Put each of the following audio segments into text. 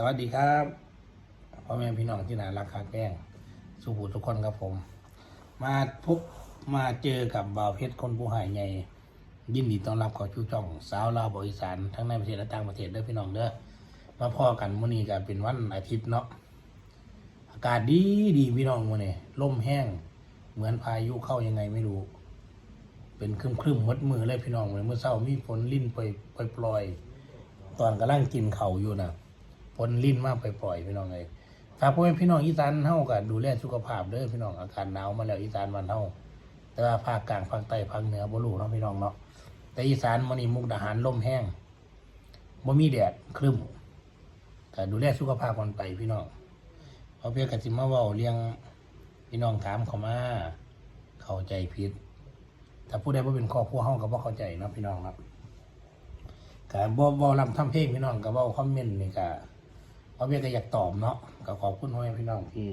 สวัสดีครับพ่อแม่พี่น้องที่น่ารักคักแป้งสุภูทุกคนครับผม มาพบมาเจอกับบ่าวเพชรคนผู้หายใหญ่ยินดีต้อนรับขอชูจ่อง สาวลาวบริสานทั้งในประเทศและต่างประเทศเด้อพี่น้องเด้อมาพ่อกันมื้อนี้ก็เป็นวันอาทิตย์เนาะอากาศดีดีพี่น้องมื้อนี้ลมแห้ง เหมือนพายุเข้ายังไงไม่รู้ เป็นครึมครึมมดมือเลยพี่น้องเลยเมื่อเช้ามีฝนลิ่นปล่อยปล่อยตอนกำลังกินเข่าอยู่นะ ฝนลิ่นมากปล่อยปล่อยๆพี่น้องเลยฝากพ่อแม่พี่น้องอีสานเฮาก็ดูแลสุขภาพเด้อพี่น้องอากาศหนาวมาแล้วอีสานบ้านเฮาแต่ว่าภาคกลางภาคใต้ภาคเหนือบ่รู้เนาะพี่น้องเนาะแต่อีสานมื้อนี้มุกดาหารลมแห้งบ่มีแดดครึ้มก็ดูแลสุขภาพกันไปพี่น้องเอาเพียงกสิมาเว้าเรื่องพี่น้องถามเขามาเข้าใจผิดถ้าผู้ใดบ่เป็นครอบครัวเฮาก็บ่เข้าใจเนาะพี่น้องครับก็บ่บ่ลำทำเพลงพี่น้องก็บ่คอมเมนต์นี่ก็ บ่เวียก็อยากตอบเนาะก็ขอบคุณพ่อแม่พี่น้องที่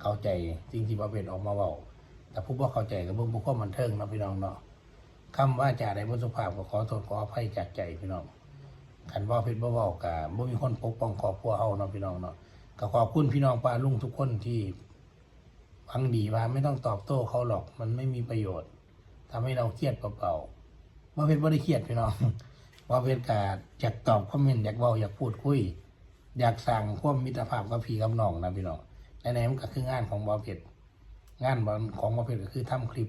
เข้าใจสิ่งที่บ่เป็นออกมาเว้าแต่ผู้บ่เข้าใจก็เบิ่งบ่ความบันเทิงเนาะพี่น้องเนาะคำว่าจาใดบ่สุภาพก็ขอโทษขออภัยจากใจพี่น้องคันว่าผิดบ่เว้าก็บ่มีคนปกป้องครอบครัวเฮาเนาะพี่น้องเนาะก็ขอบคุณพี่น้องป้าลุงทุกคนที่ฟังดีว่าไม่ต้องตอบโต้เขาหรอกมันไม่มีประโยชน์ทำให้เราเครียดเปล่าๆว่าเพชรไม่ได้เครียดพี่น้องว่าเพชรกาอยากตอบคอมเมนต์อยากเว้าอยากพูดคุย อยากสั่งความมิตรภาพกับพี่กับน้องนะพี่น้องในไหนๆมันก็คืองานของบอเพชรงานของบอเพชรก็คือทำคลิป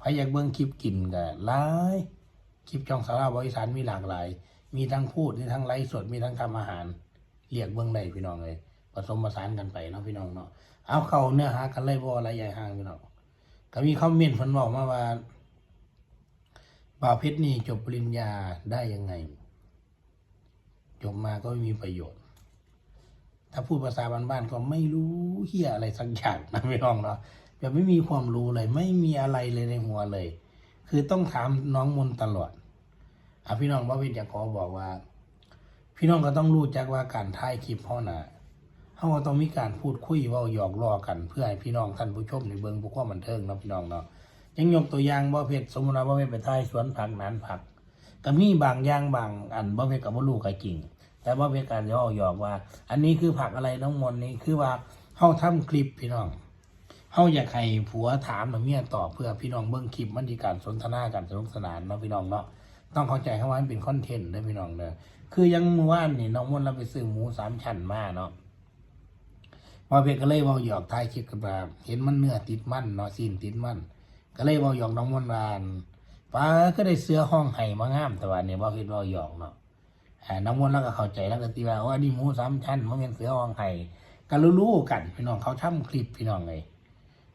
ใครอยากเบิ่งคลิปกินก็หลายคลิปช่องสาราบริสารมีหลากหลาย มีทั้งพูดมีทั้งไลฟ์สดมีทั้งทำอาหารเรียกเบิ่งได้พี่น้องเลยผสมผสานกันไปเนาะพี่น้องเนาะเอาเข้าเนื้อหากันเลยบ่อะไรใหญ่ห่างพี่น้องก็มีคอมเมนต์เพิ่นบอกมาว่าบ่าวเพชรนี่จบปริญญาได้ยังไง จบมาก็ไม่มีประโยชน์ ถ้าพูดภาษาบ้านๆก็ไม่รู้เฮียอะไรสักอย่างนะพี่น้องเนาะแบบไม่มีความรู้เลย ไม่มีอะไรเลยในหัวเลย คือต้องถามน้องมนตลอดอะพี่น้องบ่าวเพชรอยากขอบอกว่า พี่น้องก็ต้องรู้จักว่าการถ่ายคลิปเฮาน่ะเฮาก็ต้องมีการพูดคุยว้าหยอกล้อกัน เพื่อให้พี่น้องท่านผู้ชมในเบิ่งผู้ความบันเทิงนะพี่น้องเนาะยังยกตัวอย่างบ่เพชรสมมติว่าบ่เพชรไปถ่ายสวนผักนานผักก็มีบางอย่างบางอันบ่เพชรก็บ่รู้ก็จริง แต่บ่เพชรก็ย่อหยอกว่า อันนี้คือผักอะไรน้องมนนี่คือว่าเฮาทำคลิปพี่น้องเฮาอยากให้ผัวถามหรือเมียตอบเพื่อพี่น้องเบิ่งคลิปมันมีการสนทนากันสนุกสนานเนาะพี่น้องเนาะต้องเข้าใจคำว่ามันเป็นคอนเทนต์เด้อพี่น้องเด้อคือยังเมื่อวานนี่น้องมนเราไปซื้อหมูสามชั้นมาเนาะพอเพชรก็เลยเว่าหยอกท้ายคลิปกันมาเห็นมันเนื้อติดมันเนาะซีนติดมันก็เลยเว่าหยอกน้องมนต์วานป้าก็ได้เสื้อห้องไห้มางามแต่ว่าเนี่ยว่าเพชรเว่าหยอกเนาะ น้องมนต์แล้วก็เข้าใจแล้วก็ตีว่าว่านี่หมูสามชั้นมันเป็นเสื้อห้องไห้ก็รู้ๆกันพี่น้องเขาทำคลิปพี่น้องเลย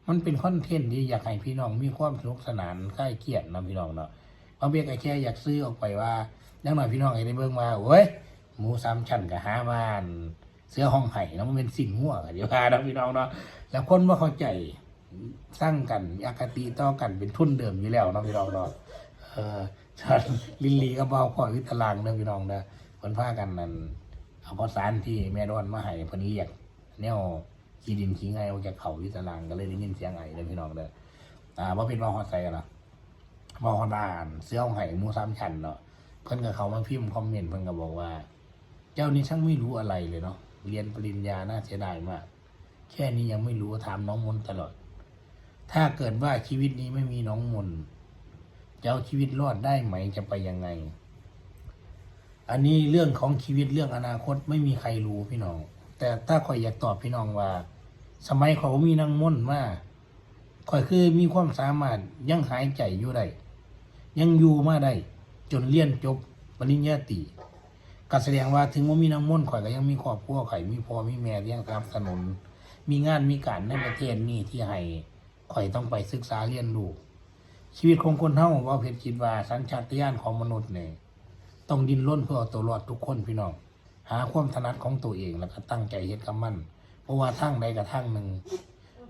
มันเป็นคอนเทนต์ที่อยากให้พี่น้องมีความสนุกสนานคลายเครียดนะพี่น้องเนาะเพราะเบียก็แค่อยากซื้อออกไปว่าอย่างหน่อยพี่น้องให้ได้เบิ่งว่าโอ้ยหมูสามชั้นกับห้าบ้านเสื้อห้องไห้แล้วมันเป็นสิ่งหัวกันเดี๋ยวพาเนาะพี่น้องเนาะแล้วคนว่าเข้าใจสร้างกันอคติต่อกันเป็นทุนเดิมอยู่แล้วเนาะพี่น้องเนาะเออฉันลิลลีก็เบาพ่อวิตารางเนาะพี่น้องเนาะ คนพากันนั่นเอาข้าวสารที่แม่ดอนมาให้เพนนี้อยากแนวขี้ดินขี้ไงออกจากเขาวิตารางก็เลยได้ยินเสียงไห้เลยพี่น้องเด้ออ่าว่าเป็นว่าฮอดใส่กันเนาะว่าฮอดอ่านเสื้อห้องไห้หมูสามชั้นเนาะเพิ่นกับเขามาพิมพ์คอมเมนต์เพิ่นก็บอกว่า เจ้านี่ช่างไม่รู้อะไรเลยเนาะเรียนปริญญาน่าเสียดายมากแค่นี้ยังไม่รู้ถามน้องมนตลอด ถ้าเกิดว่าชีวิตนี้ไม่มีน้องมนจะเอาชีวิตรอดได้ไหมจะไปยังไง อันนี้เรื่องของชีวิตเรื่องอนาคตไม่มีใครรู้พี่น้อง แต่ถ้าคอยอยากตอบพี่น้องว่า สมัยเขามีนางม่นมาคอยคือมีความสามารถยังหายใจอยู่ได้ยังอยู่มาได้จนเรียนจบปริญญาตรีก็แสดงว่าถึงว่ามีน้ำมนข่อยก็ยังมีครอบครัวข่อยมีพ่อมีแม่ที่ยังสนับสนุนมีงานมีการในประเทศนี้ที่ให้ข่อยต้องไปศึกษาเรียนรู้ชีวิตของคนเฮาว่าเพชรคิดว่าสัญชาตญาณของมนุษย์เนี่ย ต้องดิ้นรนเพื่อเอาตัวรอดทุกคนพี่น้องหาความถนัดของตัวเองแล้วก็ตั้งใจเฮ็ดกับมัน เพราะว่าทางใดกับทางหนึ่ง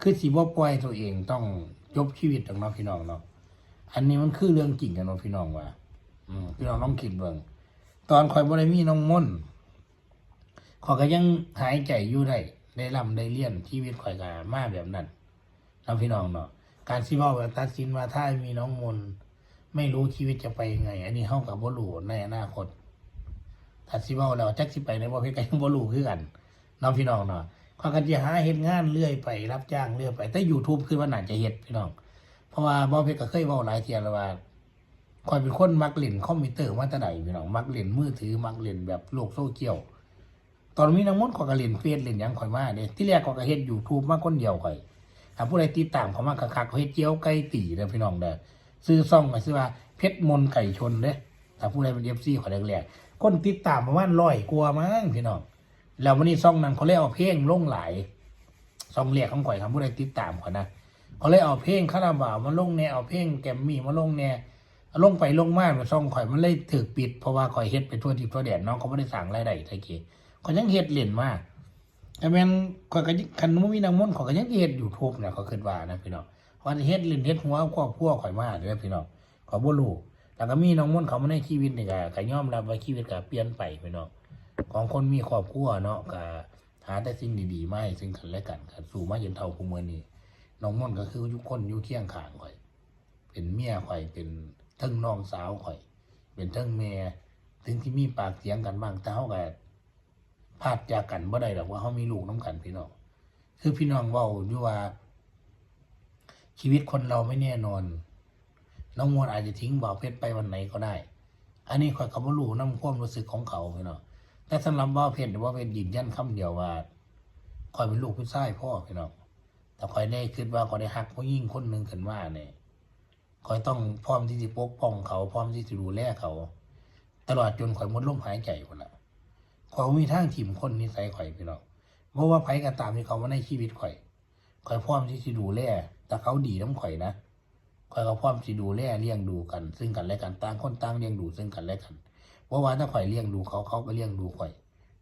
คือสิบ่ปล่อยตัวเองต้องจบชีวิตของเนาะพี่น้องเนาะอันนี้มันคือเรื่องจริงกันเนาะพี่น้องว่าอืมพี่น้องลองคิดเบิ่งตอนข่อยบ่ได้มีน้องมนต์ข่อยก็ยังหายใจอยู่ได้ได้ร่ำได้เรียนชีวิตข่อยก็มาแบบนั้นเราพี่น้องเนาะการสิเว้าแบบตัดสินว่าถ้ามีน้องมนต์ ไม่รู้ชีวิตจะไปยังไง อันนี้เฮากับบ่รู้ในอนาคตถ้าสิเว้าแล้วจักสิไปในบ่เพชรก็ยังบ่รู้คือกันน้องพี่น้องเนาะข้อยก็สิหาเฮ็ดงานเรื่อยไป รับจ้างเรื่อยไป แต่ YouTube คือว่าน่าจะเฮ็ดพี่น้อง เพราะว่าบ่เพชรก็เคยเว้าหลายเที่ยแล้วว่าข้อยเป็นคนมักเล่นคอมพิวเตอร์มาแต่ใดพี่น้องมักเล่นมือถือมักเล่นแบบโลกโซเชียลตอนมีน้ำมนต์ข้อยก็เล่นเฟซเล่นหยังข้อยมาเด้ที่แรกข้อยก็เฮ็ด YouTube มาคนเดียวข้อยถ้าผู้ใดติดตามเขามาคักๆเขาเฮ็ดเจียวไก่ตีเด้อพี่น้องเด้อ ซื้อซ่องก็ชื่อว่าเพชรมนไก่ชนเด้ถ้าผู้ใดเป็น FC ข้อแรกๆคนติดตามประมาณ100กว่ามั้งพี่น้องแล้ววันนี้ซ่องนั้นเขาเลยเอาเพลงลงหลายซ่องเรียกของข่อยครับผู้ใดติดตามขอนะเขาเลยเอาเพลงคาราบาวมาลงแนวเอาเพลงแกมมี่มาลงแนวลงไปลงมาซ่องข่อยมันเลยถูกปิดเพราะว่าข่อยเฮ็ดไปทั่วทิศทั่วแดนน้องเขาไม่ได้สั่งรายได้ไทยเกข่อยยังเฮ็ดเล่นมากแต่แม่นข่อยก็ยังคันบ่มีนางมนต์ข่อยก็ยังเฮ็ด YouTube เนี่ยเขาคิดว่านะพี่น้อง ว่าเฮ็ดเล่นเฮ็ดหัวครอบครัวข่อยมาเด้อพี่น้องขอบ่รู้แล้วก็มีน้องมนเขามาในชีวิตนี่ก็ก็ยอมรับว่าชีวิตก็เปลี่ยนไปพี่น้องของคนมีครอบครัวเนาะก็หาแต่สิ่งดีๆมาให้ซึ่งกันและกันกันสู่มาเย็นเท่าคุมือนี้น้องม่อนก็คือยุคคนอยู่เคียงข้างข่อย เป็นเมียข่อยเป็นเทั้งน้องสาวข่อย เป็นเทั้งแม่ถึงที่มีปากเสียงกันบ้างแต่เฮาก็พลาดจากกันบ่ได้ดอกว่าเฮามีลูกน้กันพี่น้องคือพี่น้องเว้าอยู่ว่า ชีวิตคนเราไม่แน่นอน น้องมวลอาจจะทิ้งบ่าวเพชรไปวันไหนก็ได้ อันนี้ขอยก็บ่รู้นำความรู้สึกของเขาพี่น้องแต่สำหรับบ่าวเพชรว่าเป็นยืนยันคำเดียวว่าคอยเป็นลูกผู้ชายพ่อพี่น้องแต่คอยได้คิดว่าคอยได้หักผู้หญิงคนหนึ่งขึ้นมาเนี่ยคอยต้องพร้อมที่จะปกป้องเขาพร้อมที่จะดูแลเขา ตลอดจนคอยหมดลมหายใจคนละคอยมีทางทีมคนนิสัยคอยพี่น้องเพราะว่าไผก็ตามที่เขามาในชีวิตคอยคอยพร้อมที่จะดูแล แต่เขาดีน้ำข่อยนะคอยก็พร้อมที่ดูแลเลี้ยงดูกัน ซึ่งกันและกันต่างคนต่างเลี้ยงดูซึ่งกันและกันเพราะว่าถ้าข่อยเลี้ยงดูเขาเขาก็เลี้ยงดูข่อย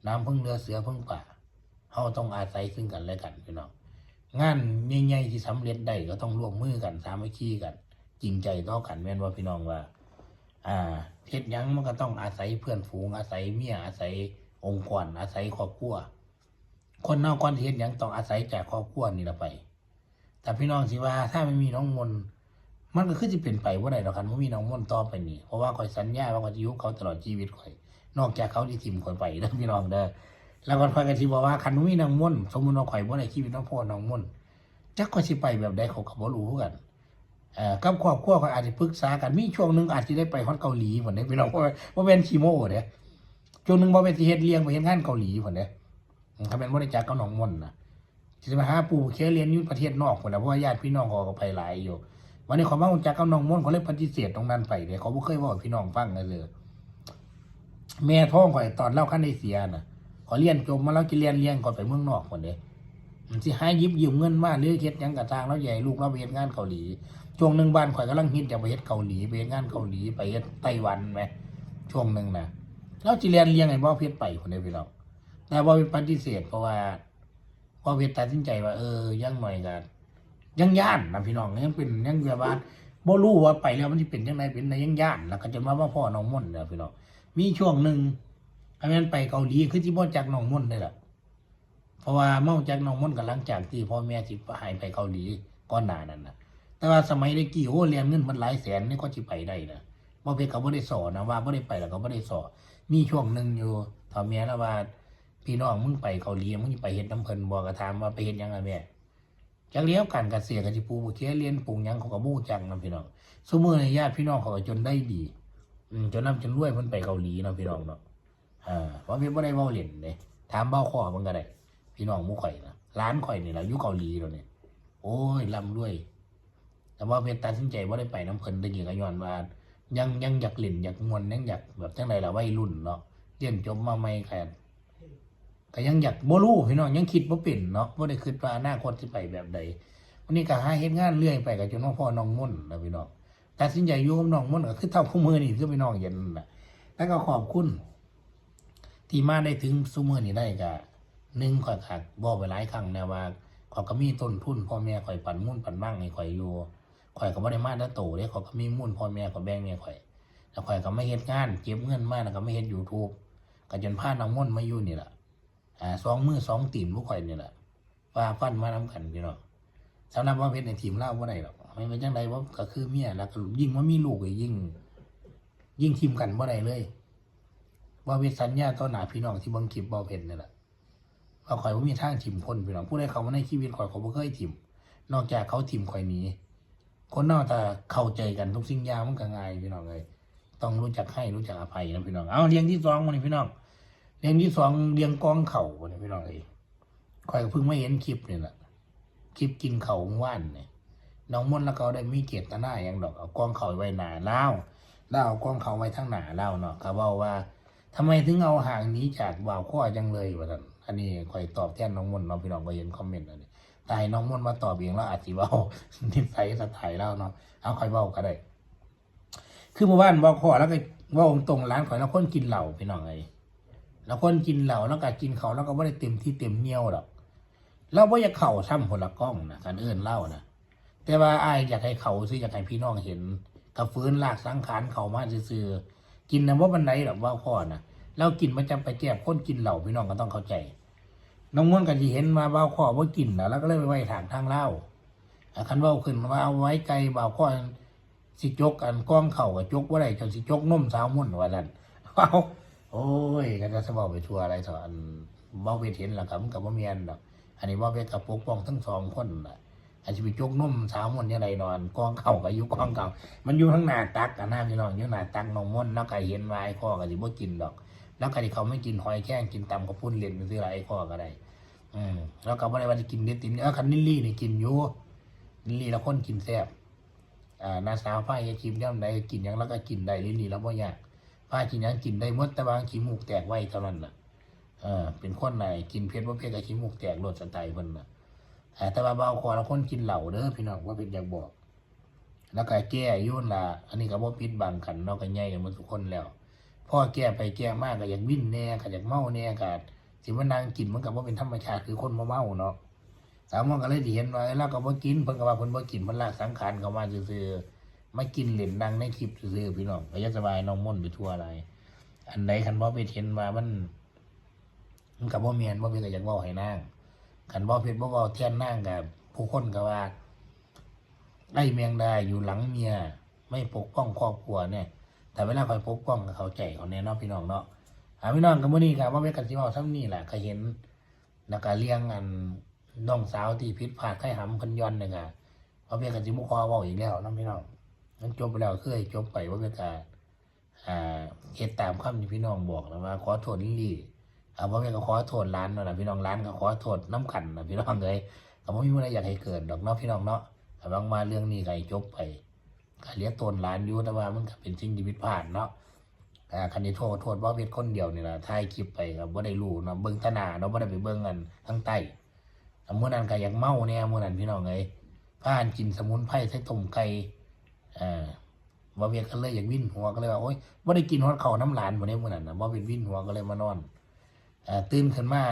น้ำพึ่งเรือเสือพึ่งป่าเขาต้องอาศัยซึ่งกันและกันพี่น้องงานใหญ่ๆที่สำเร็จได้ก็ต้องร่วมมือกันสามัคคีกัน จริงใจต่อกันแม่นว่าพี่น้องว่า อ่าเฮ็ดยังมันก็ต้องอาศัยเพื่อนฝูงอาศัยเมียอาศัยองค์กรอาศัยครอบครัวคนนอกคนเฮ็ดยังต้องอาศัยจากครอบครัวนี่ละไป แต่พี่น้องสิว่าถ้าไม่มีน้องมนมันก็คือจะเป็นไปว่าไดดอกคันไม่มีน้องมนต่อไปนี่เพราะว่าคอยสัญญาว่าคอยจะยุเขาตลอดชีวิตคอย นอกจากเขาที่ทิมข่อยไปเด้อพี่น้องเด้อแล้วก็ข่อยก็สิบอกว่าคันบ่มีนางมนสมมุติว่าข่อยบ่ได้ชีวิตน้องพ่อน้องมนจักข่อยสิไปแบบใดเขาก็บ่รู้กันเออกับครอบครัวข่อยอาจสิปรึกษากันมีช่วงหนึงอาจสิได้ไปฮอดเกาหลีพุ่นเด้พี่น้องบ่บ่แม่นขี้โม้เด้ช่วงหนึงบ่แม่นสิเฮ็ดเลี้ยงไปเฮ็ดงานเกาหลีพุ่นเด้ถ้าแม่นบ่ได้จักกับน้องมนนะ สิมาหาปู่เคเรียนอยู่ประเทศนอกพุ่นน่ะเพราะว่าญาติพี่น้องเขาก็ไปหลายอยู่ วันนี้เขามารู้จักกับน้องม่อนเขาเลยปฏิเสธตรงนั้นไปเด้เขาบ่เคยเว้าพี่น้องฟังเลยแม่ท้องข่อยตอนเล่าขั้นได้เสียน่ะขอเรียนจบมาแล้วจะเรียนเรียนก่อนไปเมืองนอกก่อนเด้มันสิหายิบยืมเงินมาหรือเฮ็ดยังกะทางแล้วใหญ่ลูกเราไปเฮ็ดงานเกาหลีช่วงหนึ่งบ้านข่อยกำลังฮิตอยากไปเฮ็ดเกาหลีไปเฮ็ดงานเกาหลีไปเฮ็ดไต้หวันไหมช่วงหนึ่งนะเราจะเรียนเรียนไอ้บ่เพชรไปคนเดียวพี่น้องแต่บ่เป็นปฏิเสธเพราะว่า บ่เพชรตัดสินใจว่าเออยังหน่อยกันยังย่านนะพี่น้องยังเป็นยังแบบว่าบ่รู้ว่าไปแล้วมันสิเป็นจังไดเป็นไดยังย่านแล้วก็จนว่าว่าพ่อน้องม่นเนี่ยพี่น้องมีช่วงหนึ่งอันนั้นไปเกาหลีคือที่บ่จากน้องม่อนได้ล่ะเพราะว่าเมาจากน้องม่นกับหลังจากที่พ่อแม่สิหายไปเกาหลีก่อนหน้านั้นนะแต่ว่าสมัยได้กี่โอ้เรียนเงินมันหลายแสนนี่ก็สิไปได้นะบ่เพชรเขาบ่ได้สอนนะว่าบ่ได้ไปแล้วก็บ่ได้สอนมีช่วงหนึ่งอยู่ถามแม่แล้วว่า พี่น้องมึงไปเกาหลีมึงไปเฮ็ดน้ำเพิ่นบ่ก็ถามว่าไปเฮ็ดยังล่ะแม่จักเลี้ยวกันเกษตรก็สิปลูกบ่เคียเรียนปลูกยังเขาก็บู้จักนํพี่น้องซุมื้อนี้ญาติพี่น้องเขาก็จนได้ดีอืจนนํจนรวยเพิ่นไปเกาหลีเนาะพี่น้องเนาะอ่าเพราะพี่บ่ได้เว้าเล่นเด้ถามเบ้าข้อมันก็ได้ พี่น้องมู่ข่อยนะร้านข่อยนี่ล่ะอยู่เกาหลีแล้วนี่ยโอ้ยร่ำรวย แต่ว่าเพชรตัดสินใจบ่าได้ไปน้ำเพิ่นได้กี่ก็ย้อนว่ายังยังอยากเล่นอยากมวนยังอยากแบบจังไดล่ะวัยรุ่นเนาะเรียนจบมาใหม่แค่ ก็ยังอยากบ่รู้พี่น้องยังคิดบ่เป็นเนาะบ่ได้คิดว่าอนาคตสิไปแบบใดวันนี้ก็หาเฮ็ดงานเรื่อยไปก็จนว่าพ่อน้องมุ่นนะพี่น้องตัดสินใจอยู่กับน้องมุ่นก็คือเท่าคู่มือนี่คือพี่น้องเห็นน่ะแล้วก็ขอบคุณที่มาได้ถึงซูเมอนี่ได้ก็หนึ่งข่อยขัดบอกไปหลายครั้งนะว่าข่อยก็มีต้นทุนพ่อแม่ข่อยปั่นมุ่นปั่นมั่งให้ข่อยอยู่ข่อยก็บ่ได้มาได้โตเด้ข่อยก็มีมุ่นพ่อแม่ข่อยแบ่งแม่ข่อยแล้วข่อยก็ไม่เฮ็ดงานเก็บเงินมาแล้วก็ไม่เฮ็ด YouTube ก็จนพาน้องมุ่นมาอยู่นี่ล่ะ อ่าสองมือสองตีนพวกข่อยนี่แหละว่าฟันมานํกันพี่น้องสำหรับว่าเพชรในทีมเล่าบ่าได้หรอกไม่เป็นจังไดว่าก็คือเมียแล้วก็ยิ่งว่ามีลูกก็ยิ่ง ยิ่งทีมกันบ่าได้เลยบ่าเวสัญญาต่อหนาพี่น้องที่บิ่งคลิปบ่เพ็นนี่แหละว่าข่อยบ่ามีทางถิ่มคนพี่น้องผู้ใดเข้ามาในชีวิตข่อยเขาบ่เคยถิ่มนอกจากเขาถิ่มข่อยหนีคนนอกแต่เข้าใจกันทุกสิ่งยางมันก็ง่ายพี่น้องเอ้ยต้องรู้จักให้รู้จักอภัยนะพี่น้องเอาเรียงที่สองมานี่พี่น้อง เรียงที่สองเรียงกองเข่ามานี่ยพี่น้องเอ้ยข่อยเพิ่งไมาเห็นคลิปนี่แหละคลิปกินเข่าว่านเนี่ยน้องมนต์แล้วก็ได้มีเจตนาอย่างดอกเอากองเข่าไว้หนาเล่าเล่ากองเข่าไว้ทั้งหนาเล่าเนาะเขาบอกว่าทำไมถึงเอาห่างนี้จากบ่าวข้อจังเลยวะท่านอันนี้คอยตอบแทนน้องมนต์เนาะพี่น้องก็เห็นคอมเมนต์อันนี้แต่ให้น้องมนต์มาตอบเองแล้วอาจสิเว้านิสัยสไตล์เล่าเนาะเอาคอยเว้าก็ได้ คือเมื่อวานบ่าวข้อแล้วก็ว่าตรงร้านข่อยแล้วคนกินเหล้าพี่น้องไอ้ แล้วคนกินเหล้าแล้วก็กินเขาแล้วก็ไม่ได้เต็มที่เต็มเหนียวหรอกเราไม่อยากเข่าซ้ำคนละกล้องนะการเอื้นเล่านะแต่ว่าอ้ายอยากให้เขาซิอยากให้พี่น้องเห็นกับฟื้นลากสังขารเขามาซื่อกินนะว่าบันไดหรอกว่าพ่อนะแล้วกินมันจะไปแก้คนกินเหล่าพี่น้องก็ต้องเข้าใจ น้องม้วนกันที่เห็นมาบ่าวข้อว่ากินนะแล้วก็เลยไปไว้ทางทางเล่าคันว่าขึ้นว่าเอาไว้ไกลบ่าวข้อสิจกอันก้องเข่ากับจกว่าไรจนสิจกนุ่มสาวมุ่นว่านั่นเอา โอ้ยก็จะสบอกไปทัวอะไรสอนบ่าเวทเห็นหลักกับกับบ่เมียนดอกอันนี้บ่าเวทกับปกป้องทั้งสองคนน่ะอาจจะไปจกนุ่มสาวมนยังไงนอนกองเข่ากับยุกองเก่ามันอยู่ทั้งหน้าตักกับหน้าพี่น้องอยู่หน้าตักน้องม่นแล้วก็เห็นวาไอ้ข้อก็สิบ่กินดอก แล้วก็ที่เขาไม่กินหอยแข้งกินตำกับปุ้นเล่นไปซื้ออะไรข้อก็ได้อืมแล้วก็บ่ได้ว่าจะกินเด็ดตินเออคันนิลลี่เนี่ยกินอยู่นิลลี่แล้วคนกินแซ่บอ่าน้าสาวฝ้ายชิมย่ำใดกินยังแล้วก็กินได้ลิลลี่แล้วบ่ยาก ฝ้ากินยังกินได้มดแต่บางขี้มูกแตกไว้เท่านั้นน่ะเออเป็นคนไหนกินเผ็ดบ่เผ็ดก็ขี้มูกแตกโลดสไตล์เพิ่นน่ะอ่าแต่ว่าเบาคอแล้วคนกินเหล้าเด้อพี่น้องว่าเป็นอยากบอก แล้วก็แก้ยุ่นละอันนี้ก็บ่ปิดบังกันเนอกกันใหญ่กันหมดทุกคนแล้วพ่อแก้ไปแก้มากก็อยากวิ่นแน่ก็อยากเมาแน่ก็สิมันนางกินมันก็บ่เป็นธรรมชาติคือคนบ่เมาเนาะสาวมองก็เลยสิเห็นว่าแล้วก็บ่กินเพิ่นก็ว่าเพิ่นบ่กินเพิ่นลากสังขารเข้ามาซื่อๆ มากินเล่นดังในคลิปซื่อพี่น้องก็อยัสบายน้องม่นไปทั่วอะไร อันใดคันบ่ไปเห็นว่ามัน มันก็บ่แม่นบ่เป็นก็อยากเว้าให้นางขันบ่เพชรบ่เว้าเทียนนั่งกับผู้คนก็ว่าได้เมียงได้อยู่หลังเมีย ไม่ปกป้องครอบครัวเนี่ย แต่เวลาคอยปกป้องเขาใจเขาแน่นอนพี่น้องเนาะอ่าพี่น้องกับมื้อนี้ครับว่าเป็นกันสิเว้าซ้ำนี่แหละก็เห็นแล้วก็เลี้ยงอันน้องสาวที่ผิดพลาดไข่หำเพิ่นยอนนี่ก็ว่าเป็นกันสิบ่ขอว้าอีกแล้วเนาะพี่น้อง มันจบไปแล้วคือให้จบไปว่าเป็นการอ่าเฮ็ดตามคำที่พี่น้องบอกแล้วว่าขอโทษลิลี่เอาพ่อแม่ก็ขอโทษร้านนะพี่น้องร้านก็ขอโทษน้ำขันนะพี่น้องเลยก็ไม่มีอะไรอยากให้เกิดดอกเนาะพี่น้องเนาะแต่บางมาเรื่องนี้ก็จบไปก็เรียกตนร้านอยู่แต่ว่ามันก็เป็นสิ่งที่ผิดพลาดเนาะอ่าคันนี้โทษโทษว่าเป็นคนเดียวนี่แหละถ่ายคลิปไปก็บ่ได้รู้นะเบิ่งตนาเนาะบ่าได้ไปเบิ่งกันทั้งใต้แต่เมื่อนั้นก็อยากเมาเนี่ยเมื่อนั้นพี่น้องเอ้ยพากันกินสมุนไพรใส่ต้มไก่ อ่าบ่เวียก็เลยอยากวิ่นหัวก็เลยว่าโอ๊ยบ่ได้กินฮอดข้าวน้ำหลานบ่ได้เมื่อนั้นน่ะบ่เป็นวิ่นหัวก็เลยมานอนอ่าตื่นขึ้นมา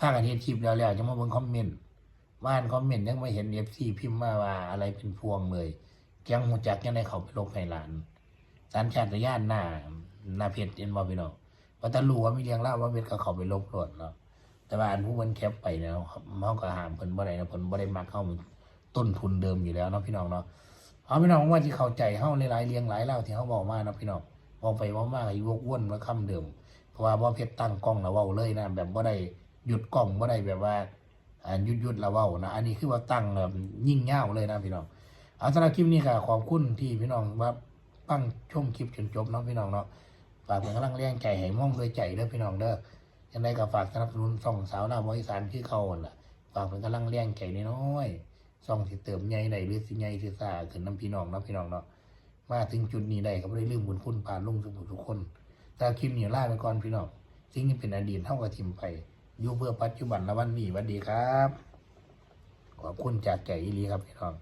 ถ้ากันเห็นคลิปแล้วแล้วจะมาเบิ่งคอมเมนต์ว่านคอมเมนต์ยังไม่เห็นเอฟซีพิมพ์มาว่าอะไรเป็นพวงเลยแกงหูจักยังได้เขาไปลงไพลานสันชาตญาณหน้าหน้าเพจเอ็นบอพี่น้องว่าแต่รู้ว่ามีเรียงเล่าว่าเพจก็เขาไปลบหลดเนาะแต่ว่าอันผู้มันแคปไปเนี่ยเขาก็หามเพิ่นบ่ได้นะเพิ่นบ่ได้มักเข้าต้นทุนเดิมอยู่แล้วเนาะพี่น้องเนาะ เอาพี่น้องว่าที่เข้าใจเฮาหลายๆเรียงหลายเล่าที่เขาบอกมาเนาะพี่น้องบอกไปว่ามาอีวกวนว่าคำเดิม เพราะว่าบ่เพชรตั้งกล้องแล้วเว้าเลยนะแบบบ่ได้หยุดกล้องบ่ได้แบบว่าอ่าหยุดหยุดแล้วเว้านะอันนี้คือว่าตั้งแบบยิ่งเง่าวเลยนะพี่น้องเอาสำหรับคลิปนี้ก็ขอบคุณที่พี่น้องว่าฟังชมคลิปจนจบเนาะพี่น้องเนาะฝากเป็นกำลังแรงใจให้ม่องด้วยใจเด้อพี่น้องเด้อยังไงก็ฝากสนับสนุนส่องสาวหน้าบริสานคือเขาหั่นล่ะฝากเป็นกำลังแรงใจน้อยๆ ส่องสิเติมใหญ่ได้หรือสิใหญ่สิซ่าขึ้นน้ำพี่น้องเนาะพี่น้องเนาะมาถึงจุดนี้ได้ก็บ่ได้ลืมบุญคุณผ่านลุงทุกทุกคนแต่คลิปนี้ลาไปก่อนพี่น้องสิ่งที่เป็นอดีตเท่ากับทิมไปอยู่เพื่อปัจจุบันและวันนี้วันดีครับ ขอบคุณจากใจอีลีครับพี่น้อง